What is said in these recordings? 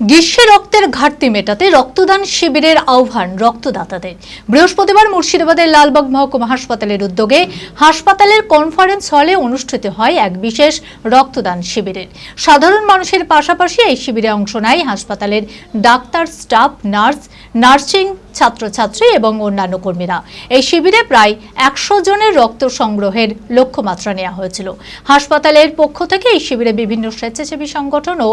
গ্রীষ্মে রক্তের ঘাটতি মেটাতে রক্তদান শিবিরের আহ্বান রক্তদাতাদের। বৃহস্পতিবার মুর্শিদাবাদের লালবাগ মহকুমা হাসপাতালের উদ্যোগে হাসপাতালের কনফারেন্স হলে অনুষ্ঠিত হয় এক বিশেষ রক্তদান শিবিরের। সাধারণ মানুষের পাশাপাশি এই শিবিরে অংশ নেয় হাসপাতালের ডাক্তার, স্টাফ, নার্স, নার্সিং ছাত্রছাত্রী এবং অন্যান্য কর্মীরা। এই শিবিরে প্রায় একশো জনের রক্ত সংগ্রহের লক্ষ্যমাত্রা নেওয়া হয়েছিল। হাসপাতালের পক্ষ থেকে এই শিবিরে বিভিন্ন স্বেচ্ছাসেবী সংগঠন ও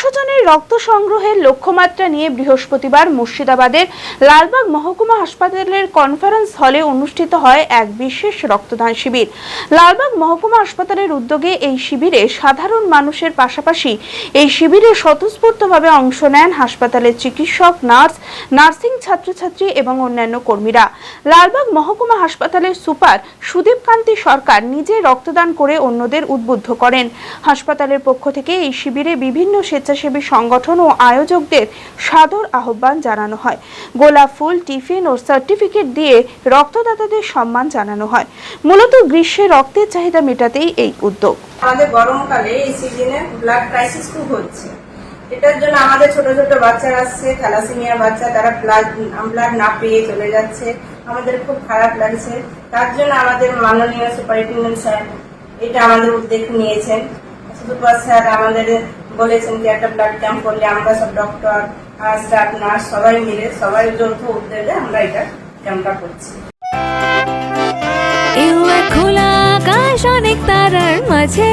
একশো জনের রক্ত সংগ্রহের লক্ষ্যমাত্রা নিয়ে বৃহস্পতিবার মুর্শিদাবাদের লালবাগ মহকুমা হাসপাতালের কনফারেন্স হলে অনুষ্ঠিত হয় এক বিশেষ রক্তদান শিবির। লালবাগ মহকুমা হাসপাতালের উদ্যোগে এই শিবিরে সাধারণ মানুষের পাশাপাশি এই শিবিরে স্বতঃস্ফূর্তভাবে অংশ নেন হাসপাতালের চিকিৎসক, নার্স, নার্সিং ছাত্রছাত্রী এবং অন্যান্য কর্মীরা। লালবাগ মহকুমা হাসপাতালের সুপার সুদীপ কান্তি সরকার নিজে রক্তদান করে অন্যদের উদ্বুদ্ধ করেন। হাসপাতালের পক্ষ থেকে এই শিবিরে বিভিন্ন স্বেচ্ছাসেবী সংগঠন ও আয়োজকদের সাদর আহ্বান জানানো হয়। গোলাপ ফুল, টিফিন ও সার্টিফিকেট দিয়ে রক্তদাতাদের সম্মান জানানো হয়। মূলত গ্রীষ্মে রক্তের চাহিদা মেটাতেই এই উদ্যোগ। আমাদের গরমকালে এই সিজনে ব্লাড ক্রাইসিস খুব হচ্ছে। এটার জন্য আমাদের ছোট ছোট বাচ্চারা আসছে থ্যালাসেমিয়া বাচ্চা, তারা ব্লাড ব্লাড না পেয়ে চলে যাচ্ছে। আমাদের খুব খারাপ লাগছে। তার জন্য আমাদের মাননীয় সুপারিনটেন্ডেন্ট স্যার এটা আমাদের উদ্যোগ নিয়েছেন। সুপার স্যার আমাদের বলেছেন যে একটা ব্লাড ক্যাম্প করলে আমরা সব ডক্টর স্টাফ নার্স সবাই মিলে সবাই যৌথ উদ্যোগে আমরা এটা ক্যাম্পটা করছি। খোলা আকাশ অনেক তারার মাঝে।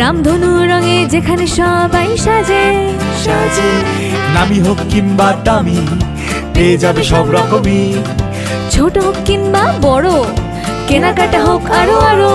রামধনু রঙে যেখানে সবাই সাজে। সাজে। নামি হোক কিংবা দামি পেয়ে যাবে সব রকমই। ছোট হোক কিংবা বড় কেনাকাটা হোক আরও আরও।